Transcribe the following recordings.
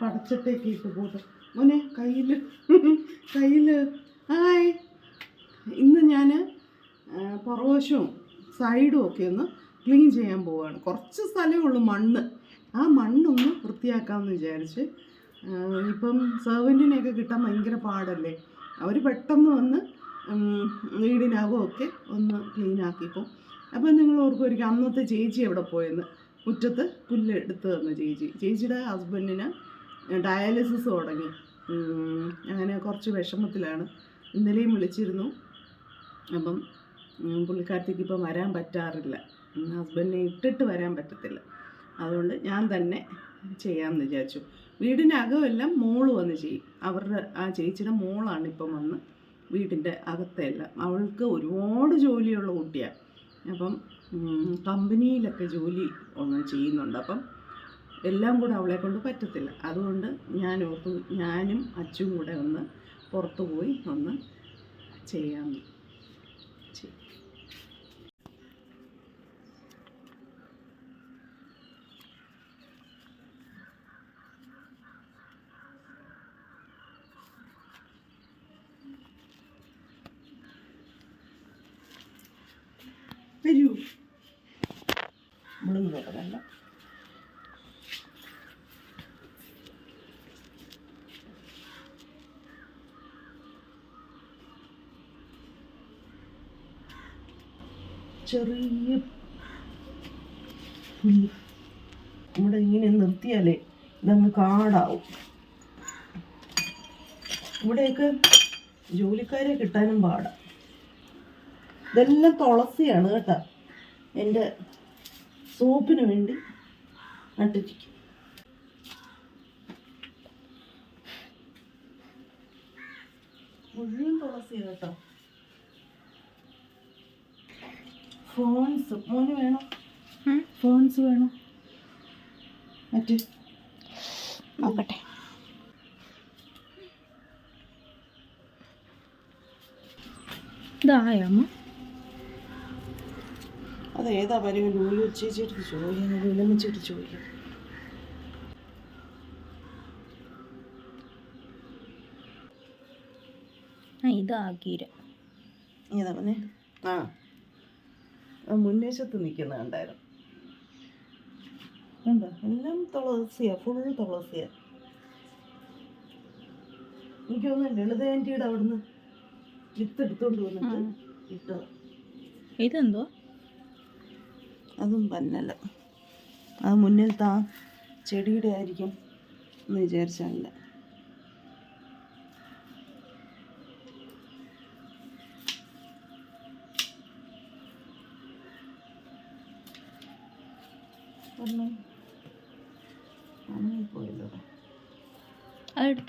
പടച്ചട്ടേക്ക് ഇട്ട് പോട്ടെ മോനെ കയ്യിൽ കയ്യിൽ ഹായ്. ഇന്ന് ഞാൻ പുറവശവും സൈഡും ഒക്കെ ഒന്ന് ക്ലീൻ ചെയ്യാൻ പോവുകയാണ് കുറച്ച് സ്ഥലമേ ഉള്ളൂ മണ്ണ്. ആ മണ്ണൊന്ന് വൃത്തിയാക്കാമെന്ന് വിചാരിച്ച് ഇപ്പം സെർവന്റിനെയൊക്കെ കിട്ടാൻ ഭയങ്കര പാടല്ലേ? അവർ പെട്ടെന്ന് വന്ന് വീടിനകമൊക്കെ ഒന്ന് ക്ലീനാക്കിപ്പോൾ അപ്പം നിങ്ങൾ ഓർക്കും ഒരിക്കൽ അന്നത്തെ ചേച്ചി എവിടെ പോയെന്ന്? മുറ്റത്ത് പുല്ല് എടുത്ത് തന്ന ചേച്ചി. ചേച്ചിയുടെ ഹസ്ബൻഡിന് ഡയാലിസിസ് തുടങ്ങി. അങ്ങനെ കുറച്ച് വിഷമത്തിലാണ്. ഇന്നലെയും വിളിച്ചിരുന്നു. അപ്പം പുള്ളിക്കാരത്തേക്ക് ഇപ്പം വരാൻ പറ്റാറില്ല. ഹസ്ബൻഡിനെ ഇട്ടിട്ട് വരാൻ പറ്റത്തില്ല. അതുകൊണ്ട് ഞാൻ തന്നെ ചെയ്യാമെന്ന് വിചാരിച്ചു. വീടിന്റെ അകമെല്ലാം മോൾ വന്ന് ചെയ്യും. അവരുടെ ആ ചേച്ചിയുടെ മോളാണ് ഇപ്പം വന്ന് വീടിന്റെ അകത്തെല്ലാം. അവൾക്ക് ഒരുപാട് ജോലിയുള്ള കുട്ടിയാണ്. അപ്പം കമ്പനിയിലൊക്കെ ജോലി ചെയ്യുന്നുണ്ട്. അപ്പം എല്ലാം കൂടെ അവളെ കൊണ്ട് പറ്റത്തില്ല. അതുകൊണ്ട് ഞാൻ ഓർത്തു ഞാനും അച്ചും കൂടെ ഒന്ന് പുറത്തു പോയി ഒന്ന് ചെയ്യാം. വരൂ. നമ്മളും തുടങ്ങണ്ട ചെറിയ ഇവിടെ ഇങ്ങനെ നിർത്തിയാലേ ഇതങ്ങ് കാടാവും. ഇവിടെയൊക്കെ ജോലിക്കാരെ കിട്ടാനും പാടാം. ഇതെല്ലാം തുളസിയാണ് കേട്ടോ. എന്റെ സോപ്പിന് വേണ്ടി നട്ടിരിക്കും. മുഴുവൻ തുളസിയാണ് കേട്ടോ. ഫോൺസ് മോന് വേണോ? ഫോൺസ് വേണോ? മറ്റേ? നോക്കട്ടെ. ഇതായമ്മ അത് ഏതാ പരിവൻ ലൂലു ചേച്ചിട്ട് ചോദിക്കാൻ വിലമിച്ചിട്ട് ചോദിക്കാം ആ ഇതാകീര ഏതാ പറഞ്ഞേ. ആ. മുന്നേശത്ത് നിൽക്കുന്ന കണ്ടായിരുന്നു. കണ്ടോ? എല്ലാം തുളസിയാ ഫുൾ തുളസിയാ. എനിക്ക് തോന്നുന്നു ലളിത ആന്റിയുടെ അവിടുന്ന് വിത്ത് എടുത്തോണ്ട് വന്നിട്ട് ഇട്ടത്. ഇതെന്തോ? അതും പന്നല. അത് മുന്നിലത്തെ ആ ചെടിയുടെ ആയിരിക്കും എന്ന് വിചാരിച്ചല്ല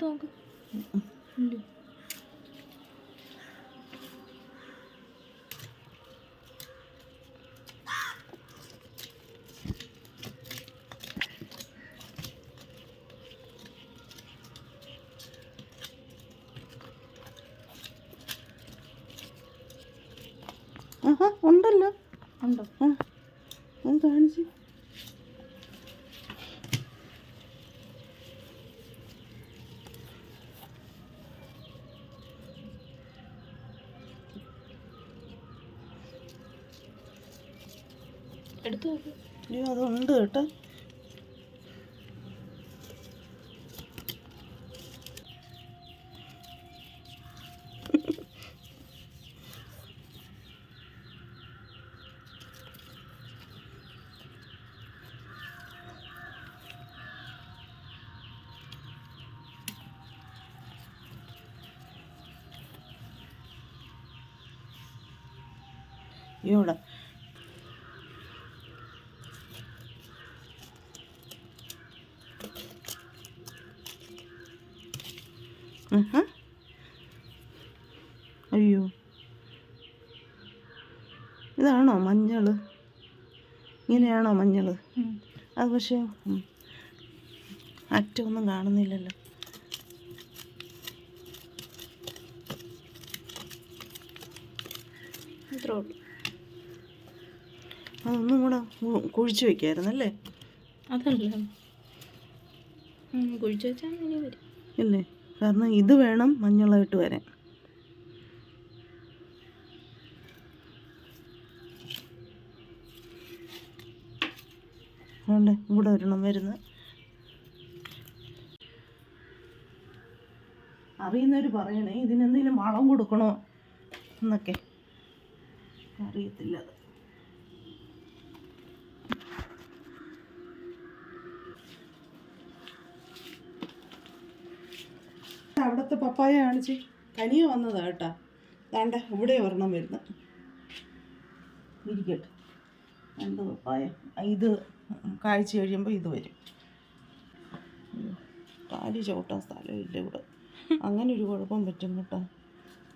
oldu. എടുത്ത് അയ്യോ അതുണ്ട് കേട്ടോ ഇവിടെ ആഹാ. അയ്യോ. ഇതാണോ മഞ്ഞൾ ഇങ്ങനെയാണോ മഞ്ഞൾ അത് പക്ഷേ അറ്റമൊന്നും കാണുന്നില്ലല്ലോ. ഉള്ളൂ. അതൊന്നും കൂടെ കുഴിച്ചു വെക്കായിരുന്നല്ലേ? അതല്ല. കുഴിച്ചു വെച്ചാൽ ഇല്ലേ? കാരണം ഇത് വേണം മഞ്ഞളായിട്ട് വരാൻ. അതുകൊണ്ട് ഇവിടെ ഒരെണ്ണം വരുന്നത് അറിയുന്നവർ പറയണേ ഇതിനെന്തെങ്കിലും വളം കൊടുക്കണോ എന്നൊക്കെ. അറിയത്തില്ല അവിടുത്തെ പപ്പായ കാണിച്ച് തനിയെ വന്നതാ കേട്ടാ. കണ്ട ഇവിടെ ഒരെണ്ണം വരുന്നു. ഇരിക്കട്ടെ. രണ്ട് പപ്പായ. ഇത് കാഴ്ച കഴിയുമ്പോൾ ഇത് വരും. കാലി ചവിട്ടാൻ സ്ഥലമില്ല ഇവിടെ. അങ്ങനെ ഒരു കുഴപ്പം പറ്റും കേട്ടോ.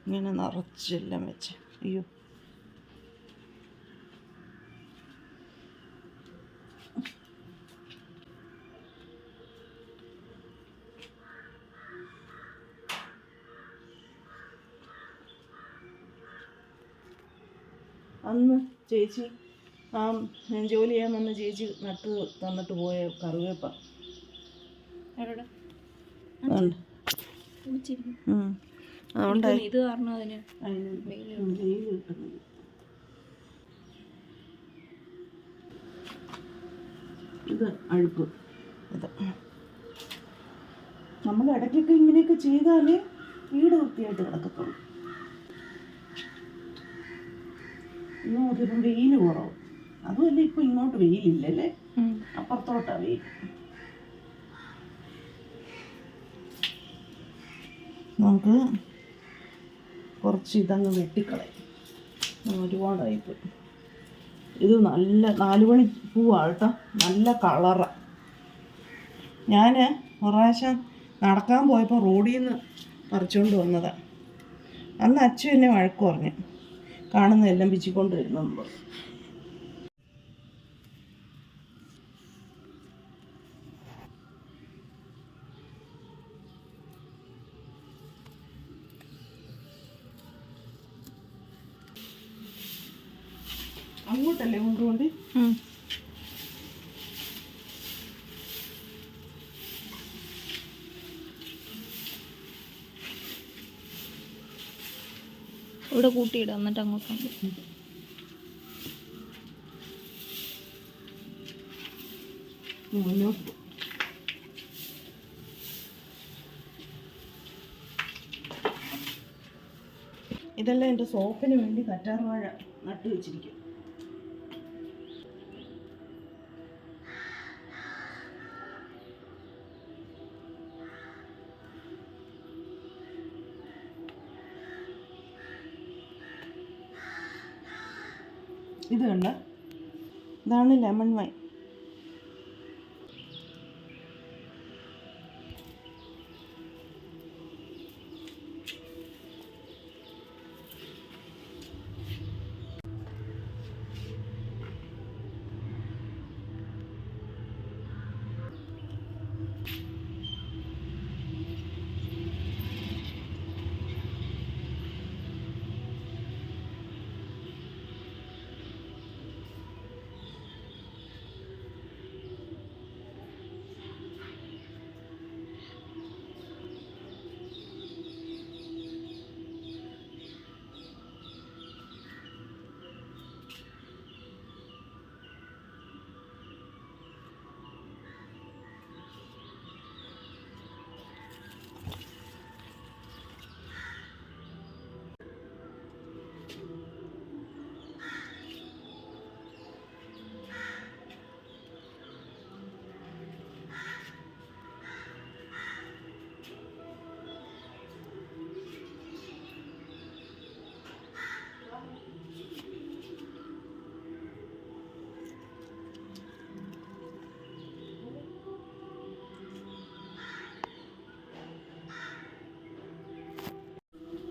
ഇങ്ങനെ നിറച്ചെല്ലാം വെച്ച്. അയ്യോ. അന്ന് ചേച്ചി ആ ഞാൻ ജോലി ചെയ്യാൻ വന്ന ചേച്ചി നട്ട് തന്നിട്ട് പോയ കറിവേപ്പ. കാരണം അതിന് അഴുക്ക്. ഇത്. നമ്മൾ ഇടയ്ക്കൊക്കെ ഇങ്ങനെയൊക്കെ ചെയ്താലേ വീട് വൃത്തിയായിട്ട് കിടക്കത്തുള്ളൂ. ഇന്ന് നോക്കിയപ്പം വെയിൽ കുറവ്. അതുമല്ല ഇപ്പൊ ഇങ്ങോട്ട് വെയിലില്ലല്ലേ? അപ്പുറത്തോട്ടാ വെയിൽ. നമുക്ക് കുറച്ച് ഇതങ്ങ് വെട്ടിക്കളയും. ഒരുപാടായിപ്പോയി. ഇത് നല്ല നാലുമണി പൂവാണ് കേട്ടോ നല്ല കളറ. ഞാൻ പ്രാവശ്യം നടക്കാൻ പോയപ്പോൾ റോഡിൽ നിന്ന് പറിച്ചുകൊണ്ട് വന്നതാണ് അന്ന് അച്ഛൻ എന്നെ വഴക്ക് പറഞ്ഞു. കാണുന്നതെല്ലാം പിച്ചിക്കൊണ്ട് വരുന്നെന്ന് അങ്ങോട്ടല്ലേ കൊണ്ടുകൊണ്ട്. ഇവിടെ കൂട്ടിയിടാം എന്നിട്ട് അങ്ങോട്ട് മുന്നോട്ട് ഇതെല്ലാം എന്റെ സോപ്പിന് വേണ്ടി കറ്റാർവാഴ നട്ടു വെച്ചിരിക്കും. ഇത് കണ്ട? ഇതാണ് ലെമൺ വൈൻ.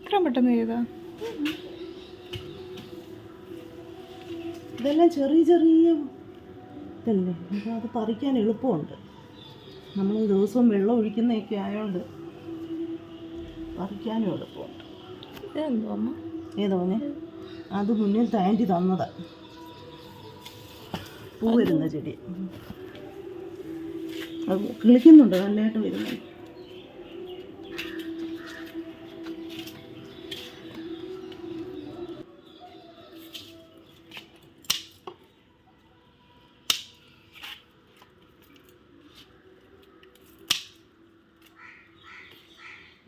ഇത്ര പെട്ടെന്ന് ചെയ്താ? ഇതെല്ലാം ചെറിയ ചെറിയ ഇതല്ലേ? അപ്പോൾ അത് പറിക്കാൻ എളുപ്പമുണ്ട്. നമ്മൾ ദിവസവും വെള്ളം ഒഴിക്കുന്നതൊക്കെ ആയതുകൊണ്ട് പറിക്കാനും എളുപ്പമുണ്ട്. എന്തോ അമ്മ? അത് മുന്നിൽ താന്റി തന്നത്. പൂ വരുന്ന ചെടി. അത് കിളിക്കുന്നുണ്ട് നല്ലതായിട്ട് വരുന്നുണ്ട്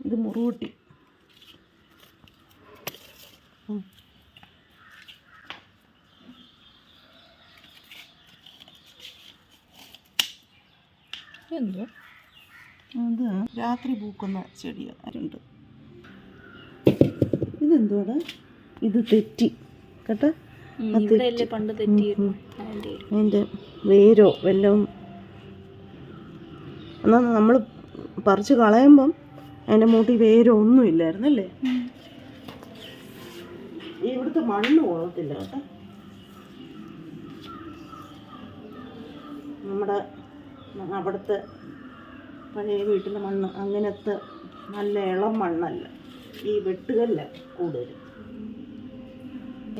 ഇത് മുറുകൂട്ടി ഉം. എന്തോ അത് രാത്രി പൂക്കുന്ന ചെടിയുണ്ട് ഇതെന്തുവാണ് ഇത് തെറ്റി. കേട്ടോ? പണ്ട് അതിന്റെ വേരോ വല്ലതും? എന്നാൽ നമ്മൾ പറിച്ച് കളയുമ്പം അതിന്റെ മൂട്ടി വേരോ ഒന്നും ഇല്ലായിരുന്നല്ലേ? ഇവിടുത്തെ മണ്ണ് കൊള്ളത്തില്ല കേട്ടോ. നമ്മുടെ അവിടുത്തെ പഴയ വീട്ടിലെ മണ്ണ് അങ്ങനത്തെ നല്ല ഇളം മണ്ണല്ല. ഈ വെട്ടുകല്ല കൂടുതൽ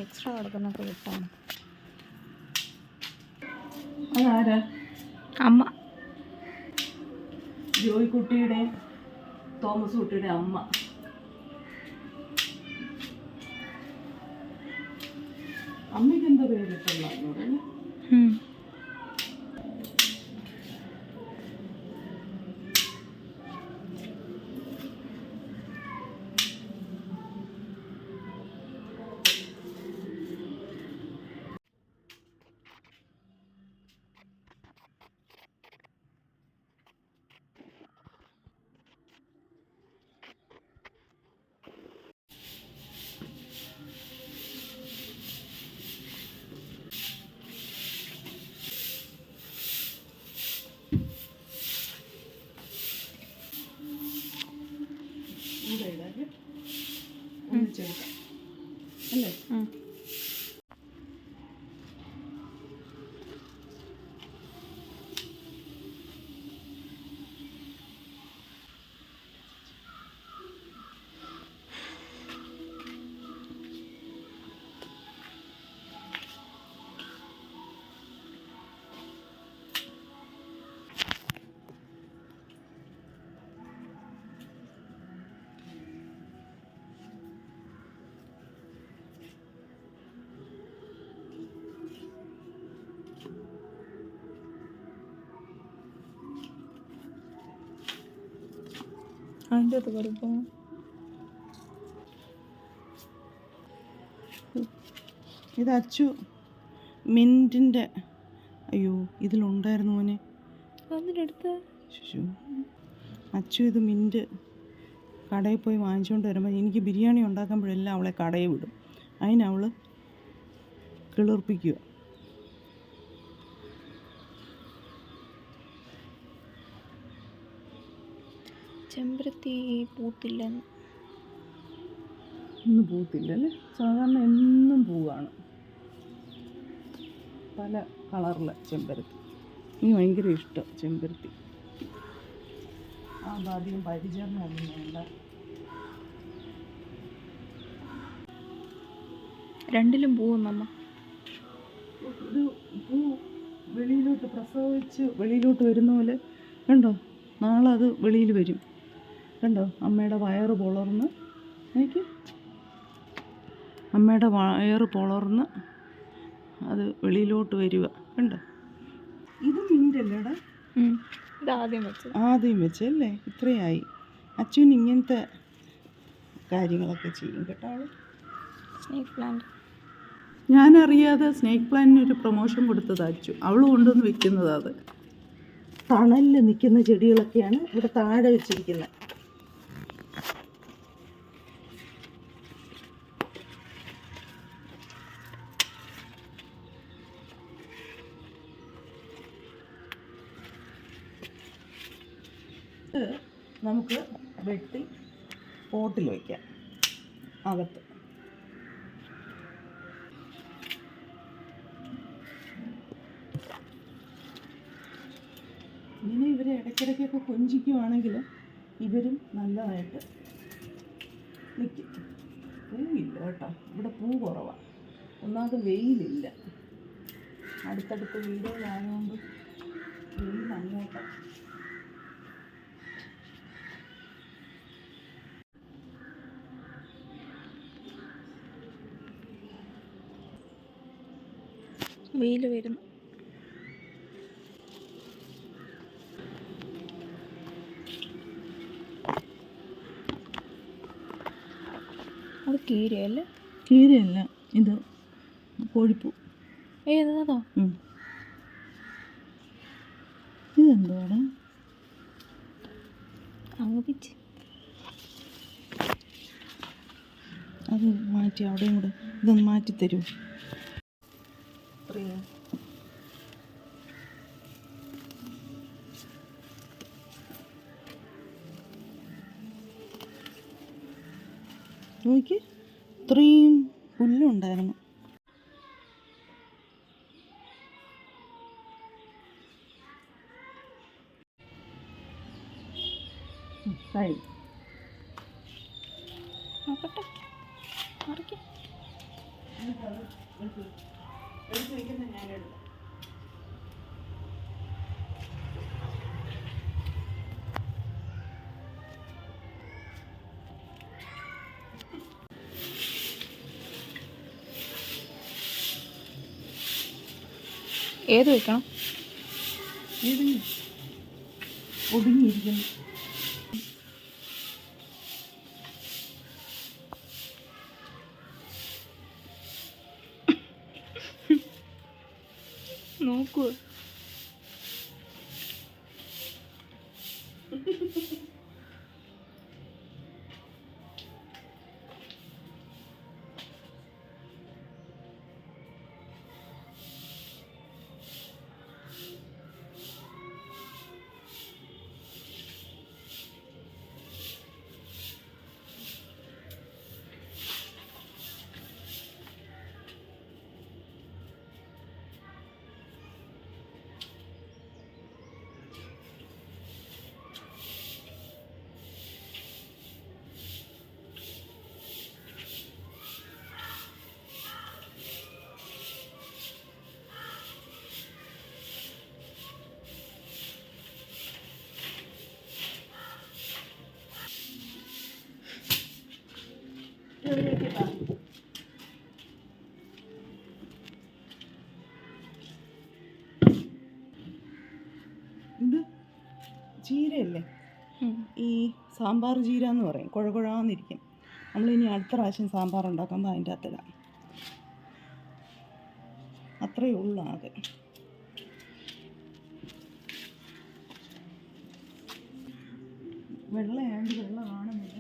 എക്സ്ട്രാ കൊടുക്കുന്നൊക്കെ വിട്ടാണ്. അതാരാ? അമ്മ. ജോയിക്കുട്ടിയുടെ തോമസ് കുട്ടിയുടെ അമ്മ. അമ്മയ്ക്ക് എന്താ പേരിട്ടുള്ള അതിന്റെ അത് കറിപ്പോ ഇത് അച്ചു മിന്റിന്റെ അയ്യോ ഇതിലുണ്ടായിരുന്നു മോനെ. അതിനടുത്ത് അച്ചു ഇത് മിന്റ് കടയിൽ പോയി വാങ്ങിച്ചുകൊണ്ട് വരുമ്പോൾ എനിക്ക് ബിരിയാണി ഉണ്ടാക്കുമ്പോഴെല്ലാം അവളെ കടയിൽ വിടും. അതിനവൾ കിളിർപ്പിക്കുക. ചെമ്പരത്തി പൂത്തില്ലെന്ന്. ഇന്ന് പൂത്തില്ലല്ലേ? സാധാരണ എന്നും പൂവാണ്. പല കളറിലെ ചെമ്പരത്തി. എനിക്ക് ഭയങ്കര ഇഷ്ടം ചെമ്പരത്തി. ആ അധികം പരിചരണമൊന്നും വേണ്ട രണ്ടിലും പൂവും നമ്മ ഒരു പൂ വെളിയിലോട്ട് പ്രസവിച്ച് വെളിയിലോട്ട് വരുന്ന പോലെ കണ്ടോ? നാളെ അത് വെളിയിൽ വരും. കണ്ടോ? അമ്മയുടെ വയറ് പൊളർന്ന്. എനിക്ക് അമ്മയുടെ വയറ് പൊളർന്ന് അത് വെളിയിലോട്ട് വരിക. കണ്ടോ? ഇത് മിന്റല്ലേടാ ആദ്യം വെച്ചത്. ആദ്യം വെച്ചല്ലേ ഇത്രയായി. അച്ഛൻ ഇങ്ങനത്തെ കാര്യങ്ങളൊക്കെ ചെയ്യും കേട്ടോ സ്നേക്ക് പ്ലാന്റ് ഞാനറിയാതെ സ്നേക്ക് പ്ലാന്റിന് ഒരു പ്രൊമോഷൻ കൊടുത്തത് അച്ചു. അവൾ കൊണ്ടുവന്ന് വെക്കുന്നതാ അത്. തണലിൽ നിൽക്കുന്ന ചെടികളൊക്കെയാണ് ഇവിടെ താഴെ വെച്ചിരിക്കുന്നത്. പോട്ടിൽ വയ്ക്കുക അകത്ത്. ഇങ്ങനെ ഇവരെ ഇടയ്ക്കിടയ്ക്കൊക്കെ കൊഞ്ചിക്കുവാണെങ്കിൽ ഇവരും നല്ലതായിട്ട് നിൽക്കും പൂവില്ല കേട്ടോ. ഇവിടെ പൂ കുറവാണ് ഒന്നാമത് വെയിലില്ല. അടുത്തടുത്ത് വീടുകളായതുകൊണ്ട് വെയിൽ അങ്ങോട്ട് വെയിൽ വരുന്നു. അത് കീരയല്ലേ? കീരയല്ല ഇത് കോഴിപ്പൂ. ഏതാ ഇതെന്തുവാണ് അങ്ങ് പിച്ച് അത് മാറ്റി അവിടെയും കൂടെ ഇതൊന്ന് മാറ്റി അത്രയും പുല്ലുണ്ടായിരുന്നു. ഏത് വയ്ക്കണം ഒടുങ്ങിയിരിക്കുന്നു സാമ്പാർ ചീര എന്ന് പറയും. കുഴകുഴാന്നിരിക്കും. നമ്മളിനി അടുത്ത പ്രാവശ്യം സാമ്പാർ ഉണ്ടാക്കുമ്പോൾ അതിന്റെ അകത്തിടാം അത്രയേ ഉള്ളൂ അത് വെള്ളയാണ്ട് വെള്ളം കാണുന്നില്ല?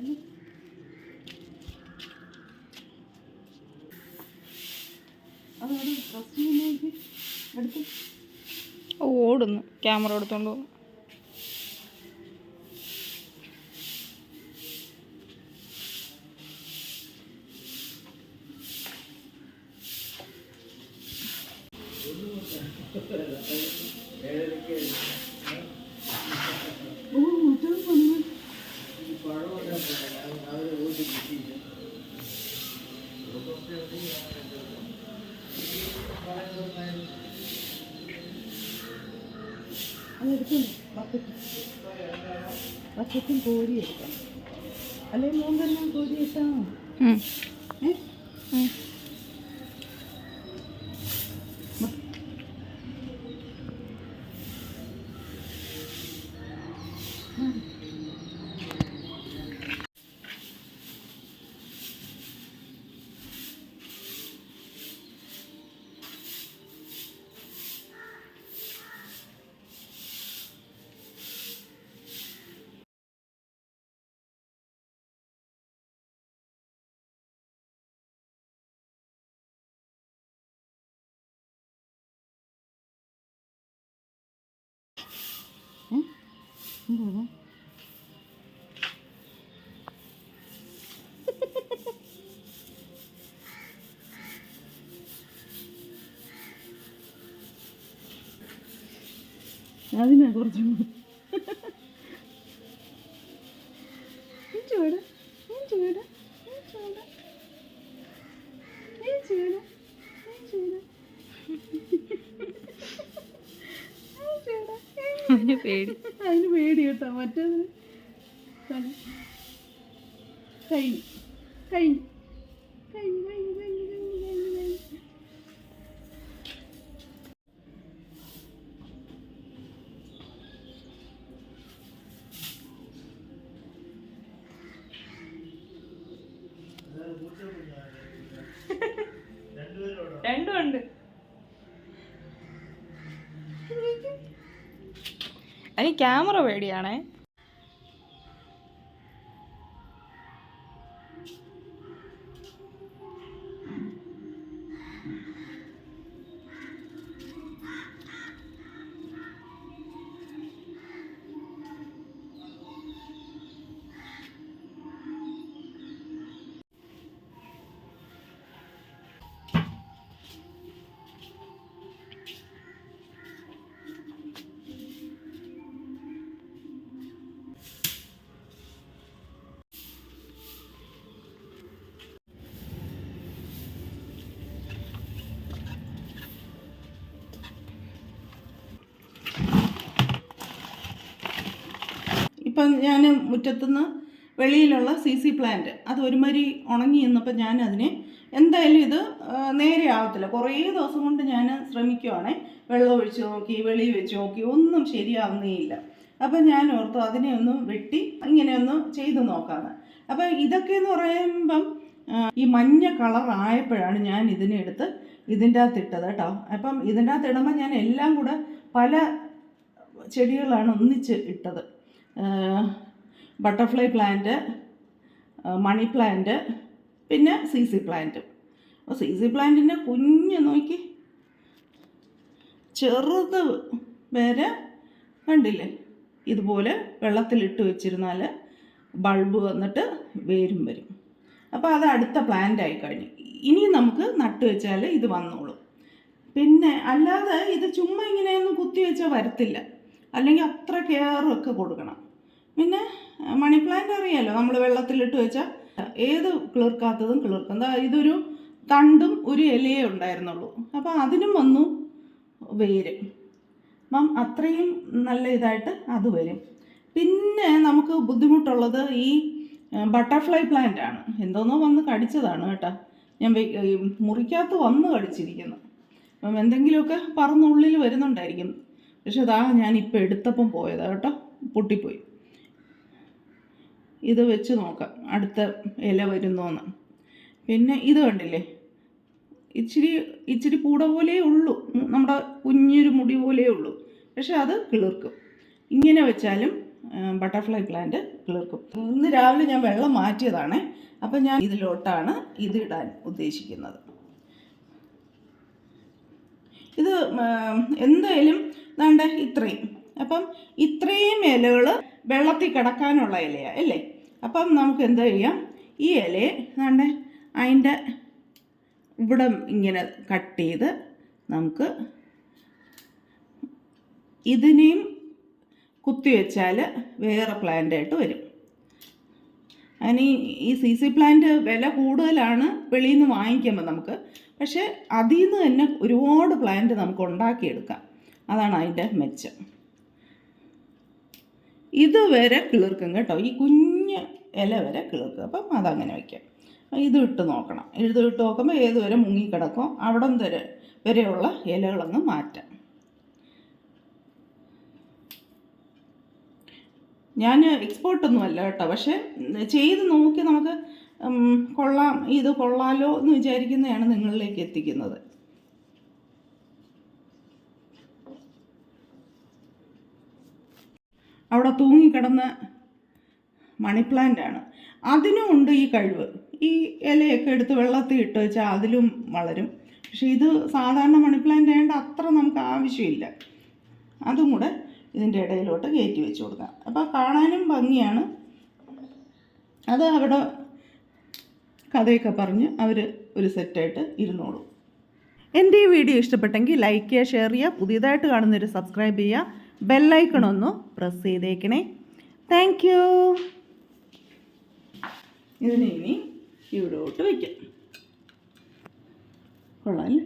അത് അത് ഓടുന്നു. ക്യാമറ എടുത്തോണ്ട് പോകും അതെടുക്കും ബക്കറ്റ്. ബക്കറ്റും കോരി എടുക്കണം അല്ലെങ്കിൽ നോമ്പെല്ലാം കോരി ഇട്ടാൽ മതി ഏ? 힘들어? 나중에 걸어주면 分问，对 ക്യാമറ പേടിയാണേ. ഇപ്പം ഞാൻ മുറ്റത്തുനിന്ന് വെളിയിലുള്ള സി സി പ്ലാന്റ് അത് ഒരുമാതിരി ഉണങ്ങി നിന്നപ്പോൾ ഞാൻ അതിനെ എന്തായാലും ഇത് നേരെ ആവത്തില്ല. കുറേ ദിവസം കൊണ്ട് ഞാൻ ശ്രമിക്കുവാണേ. വെള്ളം ഒഴിച്ച് നോക്കി വെളി വെച്ച് നോക്കി ഒന്നും ശരിയാവുന്നേയില്ല. അപ്പം ഞാൻ ഓർത്തു അതിനെ ഒന്ന് വെട്ടി ഇങ്ങനെ ഒന്ന് ചെയ്ത് നോക്കാമെന്ന് അപ്പം ഇതൊക്കെ എന്ന് പറയുമ്പം ഈ മഞ്ഞ കളർ ആയപ്പോഴാണ് ഞാൻ ഇതിനെ എടുത്ത് ഇതിന്റെ അകത്ത് ഇട്ടത് കേട്ടോ. അപ്പം ഇതിന്റെ അകത്ത് ഇടുമ്പോൾ ഞാൻ എല്ലാം കൂടെ പല ചെടികളാണ് ഒന്നിച്ച് ഇട്ടത്. ബട്ടർഫ്ലൈ പ്ലാന്റ് മണി പ്ലാന്റ് പിന്നെ സി സി പ്ലാന്റ് അപ്പോൾ സി സി പ്ലാന്റിന്റെ കുഞ്ഞ് നോക്കി. ചെറുത് വരെ കണ്ടില്ലേ? ഇതുപോലെ വെള്ളത്തിലിട്ട് വെച്ചിരുന്നാൽ ബൾബ് വന്നിട്ട് വേരും വരും. അപ്പോൾ അത് അടുത്ത പ്ലാന്റ് ആയി കഴിഞ്ഞു. ഇനി നമുക്ക് നട്ട് വെച്ചാൽ ഇത് വന്നോളും. പിന്നെ അല്ലാതെ ഇത് ചുമ്മാ ഇങ്ങനെയൊന്നും കുത്തി വെച്ചാൽ വരത്തില്ല. അല്ലെങ്കിൽ അത്ര കെയറൊക്കെ കൊടുക്കണം. പിന്നെ മണി പ്ലാന്റ് അറിയാലോ നമ്മൾ വെള്ളത്തിലിട്ട് വെച്ചാൽ ഏത് കിളിർക്കാത്തതും കിളിർക്കും. എന്താ ഇതൊരു തണ്ടും ഒരു ഇലയേ ഉണ്ടായിരുന്നുള്ളൂ. അപ്പോൾ അതിനും വന്നു വേര്. അപ്പം അത്രയും നല്ല ഇതായിട്ട് അത് വരും. പിന്നെ നമുക്ക് ബുദ്ധിമുട്ടുള്ളത് ഈ ബട്ടർഫ്ലൈ പ്ലാന്റ് ആണ്. എന്തോന്നോ വന്ന് കടിച്ചതാണ് കേട്ടോ. ഞാൻ മുറിക്കകത്ത് വന്ന് കടിച്ചിരിക്കുന്നു. അപ്പം എന്തെങ്കിലുമൊക്കെ പറന്നുള്ളിൽ വരുന്നുണ്ടായിരിക്കും. പക്ഷെ അതാ ഞാൻ ഇപ്പം എടുത്തപ്പം പോയതാ കേട്ടോ. പൊട്ടിപ്പോയി. ഇത് വെച്ച് നോക്കാം. അടുത്ത ഇല വരുന്നോന്ന്. പിന്നെ ഇത് കണ്ടില്ലേ? ഇച്ചിരി ഇച്ചിരി പൂട പോലേ ഉള്ളൂ. നമ്മുടെ കുഞ്ഞൊരു മുടി പോലേ ഉള്ളൂ. പക്ഷെ അത് കിളിർക്കും. ഇങ്ങനെ വെച്ചാലും ബട്ടർഫ്ലൈ പ്ലാന്റ് കിളിർക്കും. ഇന്ന് രാവിലെ ഞാൻ വെള്ളം മാറ്റിയതാണ്. അപ്പം ഞാൻ ഇതിലോട്ടാണ് ഇത് ഇടാൻ ഉദ്ദേശിക്കുന്നത്. ഇത് എന്തായാലും വേണ്ട ഇത്രയും. അപ്പം ഇത്രയും ഇലകൾ വെള്ളത്തിൽ കിടക്കാനുള്ള ഇലയാണ് അല്ലേ? അപ്പം നമുക്ക് എന്താ ചെയ്യാം? ഈ ഇലയെ നമ്മുടെ അതിന്റെ ഇവിടെ ഇങ്ങനെ കട്ട് ചെയ്ത് നമുക്ക് ഇതിനെയും കുത്തിവെച്ചാൽ വേറെ പ്ലാന്റായിട്ട് വരും. അതിന് ഈ- സി സി പ്ലാന്റ് വില കൂടുതലാണ് വെളിയിൽ നിന്ന് വാങ്ങിക്കുമ്പോൾ നമുക്ക്. പക്ഷേ അതിൽ നിന്ന് തന്നെ ഒരുപാട് പ്ലാന്റ് നമുക്ക് ഉണ്ടാക്കിയെടുക്കാം. അതാണ് അതിന്റെ മെച്ചം. ഇതുവരെ കിളിർക്കും കേട്ടോ. ഈ കുഞ്ഞ് ഇല വരെ കിളിർക്കുക അപ്പം അതങ്ങനെ വയ്ക്കാം ഇത് ഇട്ട് നോക്കണം. ഇത് ഇട്ട് നോക്കുമ്പോൾ ഏതുവരെ മുങ്ങിക്കിടക്കും അവിടം വരെ വരെയുള്ള ഇലകളൊന്ന് മാറ്റാം. ഞാൻ എക്സ്പേർട്ടൊന്നും അല്ല കേട്ടോ. പക്ഷേ ചെയ്ത് നോക്കി നമുക്ക് കൊള്ളാം. ഇത് കൊള്ളാലോ എന്ന് വിചാരിക്കുന്നതാണ് നിങ്ങളിലേക്ക് എത്തിക്കുന്നത്. അവിടെ തൂങ്ങിക്കിടന്ന മണി പ്ലാന്റ് ആണ്. അതിനും ഉണ്ട് ഈ കഴിവ്. ഈ ഇലയൊക്കെ എടുത്ത് വെള്ളത്തിൽ ഇട്ട് വെച്ചാൽ അതിലും വളരും. പക്ഷേ ഇത് സാധാരണ മണി പ്ലാന്റ് ആയതുകൊണ്ട് അത്ര നമുക്ക് ആവശ്യമില്ല. അതും കൂടെ ഇതിന്റെ ഇടയിലോട്ട് കയറ്റി വെച്ച് കൊടുക്കാം. അപ്പോൾ കാണാനും ഭംഗിയാണ്. അത് അവിടെ കഥയൊക്കെ പറഞ്ഞ് അവർ ഒരു സെറ്റായിട്ട് ഇരുന്നോളും. എന്റെ ഈ വീഡിയോ ഇഷ്ടപ്പെട്ടെങ്കിൽ ലൈക്ക് ചെയ്യുക ഷെയർ ചെയ്യുക പുതിയതായിട്ട് കാണുന്നവർ സബ്സ്ക്രൈബ് ചെയ്യുക ബെല്ലൈക്കൺ ഒന്ന് പ്രസ് ചെയ്തേക്കണേ. താങ്ക് ഇതിനെ ഇനി ഇവിടോട്ട് വയ്ക്കാം കൊള്ളാം അല്ലേ?